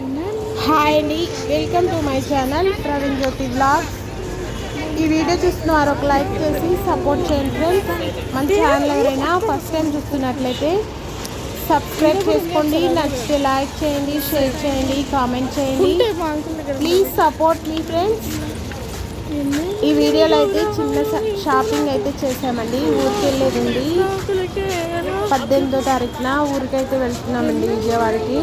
Hi అండి welcome to my channel Praveen Jyothi blog ఈ video చూస్తున్నారు ఒక లైక్ చేసి సపోర్ట్ చేయండి ఫ్రెండ్స్ మన ఛానల్ ఎవరైనా ఫస్ట్ టైం చూస్తున్నట్లయితే సబ్స్క్రైబ్ చేసుకోండి నచ్చితే లైక్ చేయండి షేర్ చేయండి కామెంట్ చేయండి. ప్లీజ్ సపోర్ట్ మీ ఫ్రెండ్స్ ఈ వీడియోలో అయితే చిన్న షాపింగ్ అయితే చేసామండి ఊరికి వెళ్ళేది ఉంది పద్దెనిమిదో తారీఖున ఊరికైతే వెళ్తున్నామండి విజయవాడకి.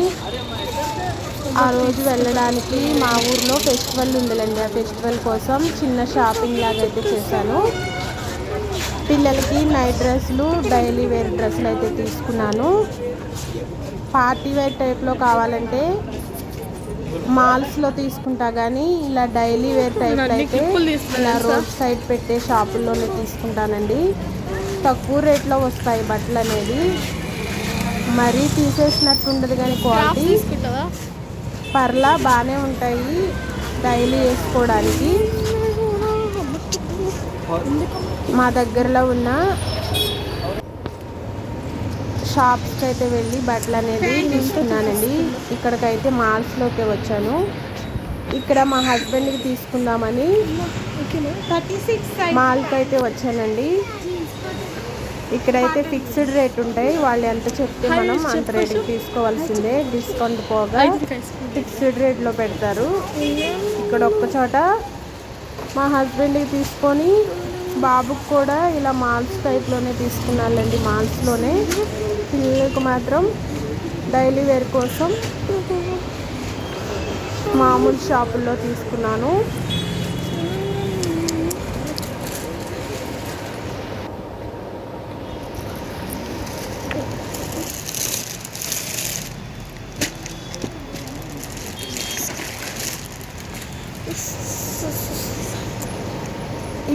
ఆ రోజు వెళ్ళడానికి మా ఊర్లో ఫెస్టివల్ ఉందిలేండి. ఆ ఫెస్టివల్ కోసం చిన్న షాపింగ్ లాగా అయితే చేశాను. పిల్లలకి నైట్ డ్రెస్సులు డైలీ వేర్ డ్రెస్సులు అయితే తీసుకున్నాను. పార్టీ వేర్ టైప్లో కావాలంటే మాల్స్లో తీసుకుంటా కానీ ఇలా డైలీ వేర్ టైప్ అయితే ఇలా రోడ్ సైడ్ పెట్టే షాపుల్లోనే తీసుకుంటానండి. తక్కువ రేట్లో వస్తాయి బట్టలు అనేది మరీ తీసేసినట్టు ఉండదు కానీ క్వాలిటీ. పర్లా బాగానే ఉంటాయి డైలీ వేసుకోవడానికి. మా దగ్గరలో ఉన్న షాప్స్కి అయితే వెళ్ళి బట్టలు అనేది తీసుకున్నానండి. ఇక్కడికైతే మాల్స్లోకి వచ్చాను. ఇక్కడ మా హస్బెండ్కి తీసుకుందామని మాల్కి అయితే వచ్చానండి. ఇక్కడైతే ఫిక్స్డ్ రేట్ ఉంటాయి. వాళ్ళు ఎంత చెప్తే మనం అంత రేటుకి తీసుకోవాల్సిందే. డిస్కౌంట్ పోగా ఫిక్స్డ్ రేట్లో పెడతారు. ఇక్కడ ఒక్క చోట మా హస్బెండ్కి తీసుకొని బాబుకి కూడా ఇలా మాల్స్ టైప్లోనే తీసుకున్నానండి మాల్స్లోనే పిల్లలకు మాత్రం డైలీ వేర్ కోసం మామూలు షాపుల్లో తీసుకున్నాను.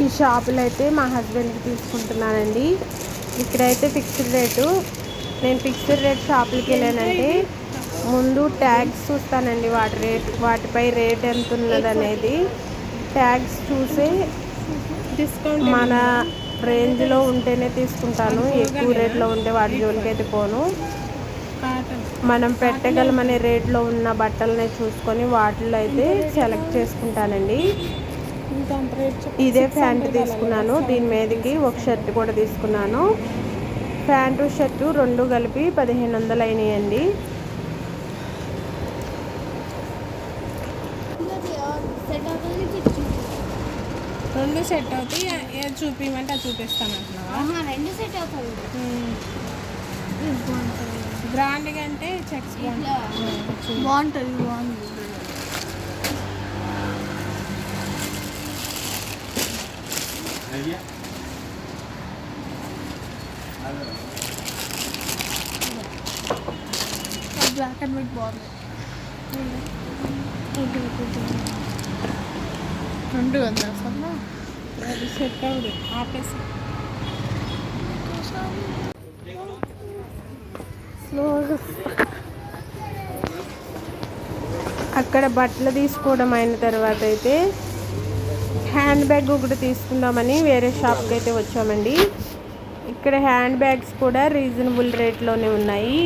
ఈ షాపులో అయితే మా హస్బెండ్కి తీసుకుంటున్నానండి. ఇక్కడైతే ఫిక్స్డ్ రేటు. నేను ఫిక్స్డ్ రేట్ షాపులకి వెళ్ళానంటే ముందు ట్యాగ్స్ చూస్తానండి వాటి రేట్ వాటిపై రేట్ ఎంత ఉన్నది అనేది. ట్యాగ్స్ చూసి డిస్కౌంట్ మన రేంజ్లో ఉంటేనే తీసుకుంటాను. ఎక్కువ రేట్లో ఉంటే వాటి జోలికి అయితే పోను. మనం పెట్టగలమనే రేట్లో ఉన్న బట్టలనే చూసుకొని వాటిలో అయితే సెలెక్ట్ చేసుకుంటానండి. ఇదే ప్యాంట్ తీసుకున్నాను. దీని మీదకి ఒక షర్ట్ కూడా తీసుకున్నాను. ప్యాంటు షర్టు రెండు కలిపి పదిహేను వందలు అయినాయండి. రెండు సెట్ అవుతాయి. ఏది చూపించమంటే అది చూపిస్తాను అంటున్నావా రెండు సెట్ అవుతుంది బ్రాండ్ కంటే చెక్స్. బాగుంటుంది బాగుంటుంది బాగుంటుంది బ్లాక్ అండ్ వైట్ బాగుంది రెండు వందల అసలు? అది సెట్ అవ్వదు. ఆపేసి. స్లోగా అక్కడ బట్టలు తీసుకోవడం అయిన తర్వాత అయితే హ్యాండ్ బ్యాగ్ ఒకటి తీసుకుందామని వేరే షాప్కి అయితే వచ్చామండి. ఇక్కడ హ్యాండ్ బ్యాగ్స్ కూడా రీజనబుల్ రేట్లోనే ఉన్నాయి.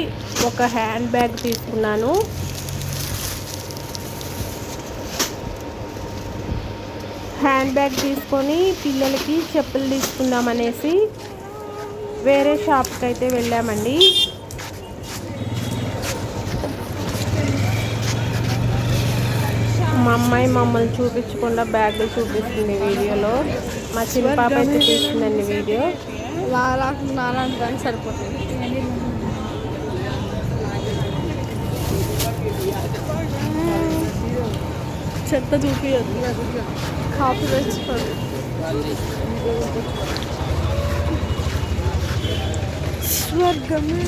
ఒక హ్యాండ్ బ్యాగ్ తీసుకున్నాను. హ్యాండ్ బ్యాగ్ తీసుకొని పిల్లలకి చెప్పులు తీసుకుందామనేసి వేరే షాప్కి అయితే వెళ్ళామండి. అమ్మాయి మమ్మల్ని చూపించకుండా బ్యాగులు చూపిస్తుంది వీడియోలో. మా చిన్న పాప అయితే తీస్తుందండి వీడియో. లాలా నాలాంటి దానికి సరిపోతుంది చెత్త చూపించద్దు కాపీ తెచ్చుకోండి స్వర్గమే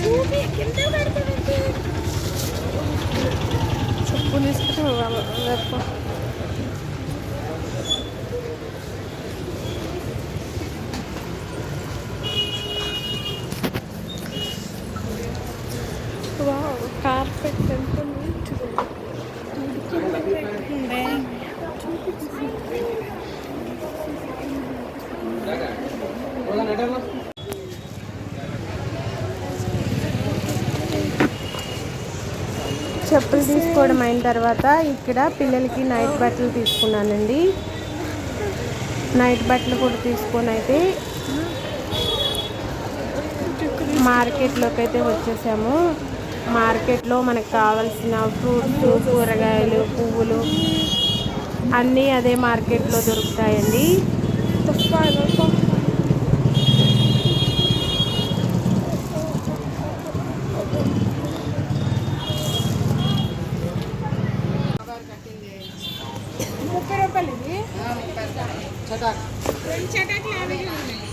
చెప్పు తీసుకుంటాం చెప్పులు తీసుకోవడం అయిన తర్వాత ఇక్కడ పిల్లలకి నైట్ బట్టలు తీసుకున్నానండి. నైట్ బట్టలు కూడా తీసుకొని అయితే మార్కెట్లోకి అయితే వచ్చేసాము. మార్కెట్లో మనకు కావాల్సిన ఫ్రూట్స్ కూరగాయలు పువ్వులు అన్నీ అదే మార్కెట్లో దొరుకుతాయండి ముప్పై రూపాయలు ఇది రెండు చటాకులు యాభై ఉన్నాయి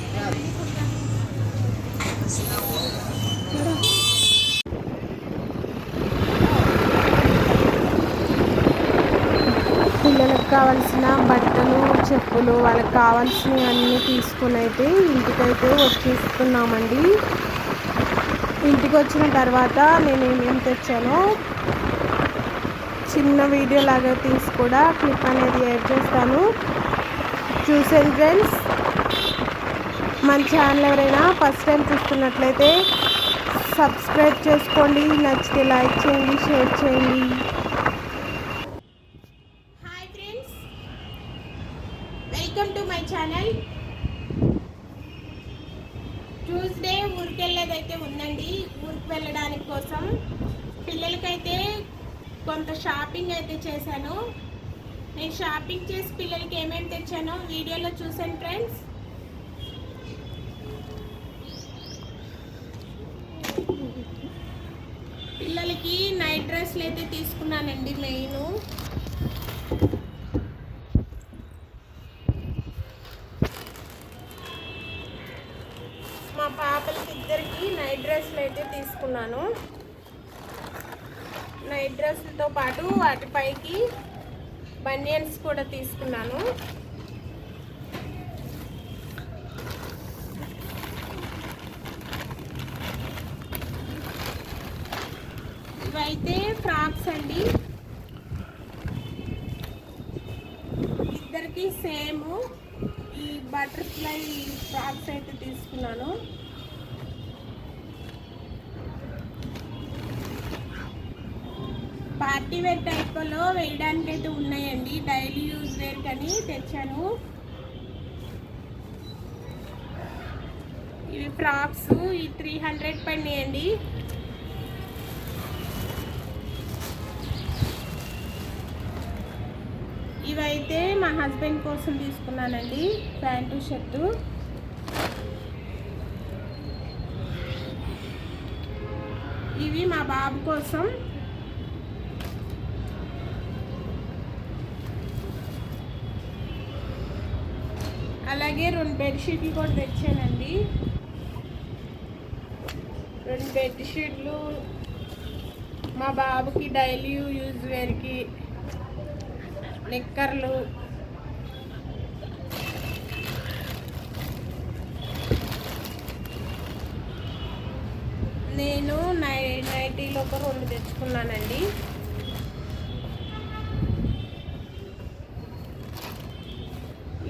పిల్లలకు కావాల్సిన బట్టలు చెప్పులు వాళ్ళకి కావాల్సినవన్నీ తీసుకుని అయితే ఇంటికైతే వచ్చేస్తున్నామండి. ఇంటికి వచ్చిన తర్వాత నేను ఏమేమి తెచ్చానో చిన్న వీడియో లాగా తీసి కూడా క్లిప్ అనేది యాడ్ చేస్తాను. చూసాను ఫ్రెండ్స్. మన ఛానల్ ఎవరైనా ఫస్ట్ టైం చూస్తున్నట్లయితే సబ్స్క్రైబ్ చేసుకోండి. నచ్చితే లైక్ చేయండి షేర్ చేయండి hi friends welcome to my channel. Tuesday ఊరికి వెళ్ళేదైతే ఉందండి ఊరికి వెళ్ళడానికి కోసం. పిల్లలకైతే కొంత షాపింగ్ అయితే చేశాను. నేను షాపింగ్ చేసి పిల్లలకి ఏమేమి తెచ్చానో వీడియోలో చూసాను ఫ్రెండ్స్. పిల్లలకి నైట్ డ్రెస్లు అయితే తీసుకున్నానండి మెయిన్. మా పాపలకి ఇద్దరికి నైట్ డ్రెస్లు అయితే తీసుకున్నాను. నైట్ డ్రెస్సులతో పాటు వాటిపైకి బనియన్స్ కూడా తీసుకున్నాను. ఇవైతే ఫ్రాక్స్ అండి. ఇద్దరికి సేమ్. ఈ బటర్ఫ్లై ఫ్రాక్స్ అయితే తీసుకున్నాను. పార్టీ వేర్ టైప్లో వేయడానికి అయితే ఉన్నాయండి. డైలీ యూజ్ వేర్ కానీ తెచ్చాను. ఇవి ఫ్రాక్స్ ఈ త్రీ హండ్రెడ్ పడినాయండి ఇవైతే మా హస్బెండ్ కోసం తీసుకున్నానండి ప్యాంటు షర్టు. ఇవి మా బాబు కోసం. అలాగే రెండు బెడ్షీట్లు కూడా తెచ్చానండి. రెండు బెడ్షీట్లు మా బాబుకి డైలీ యూజ్ వేర్కి నిక్కర్లు నేను నై నైటీలో ఒక రెండు తెచ్చుకున్నానండి.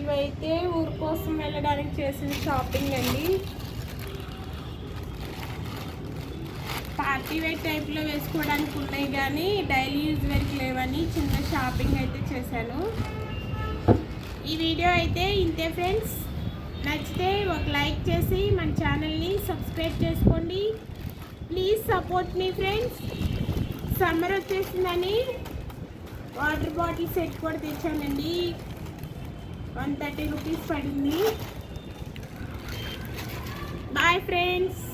ఇవైతే ఊరు కోసం వెళ్ళడానికి చేసిన షాపింగ్ అండి. పార్టీ వేర్ టైప్లో వేసుకోవడానికి ఉన్నాయి కానీ డైలీ యూజ్ వేర్కి లేవని చిన్న షాపింగ్ అయితే చేశాను. ఈ వీడియో అయితే ఇంతే ఫ్రెండ్స్. నచ్చితే ఒక లైక్ చేసి మన ఛానల్ని సబ్స్క్రైబ్ చేసుకోండి. ప్లీజ్ సపోర్ట్ మీ ఫ్రెండ్స్ సమ్మర్ వచ్చేసిందని వాటర్ బాటిల్ సెట్ కూడా తెచ్చానండి. వన్ థర్టీ రూపీస్ పడింది. Bye friends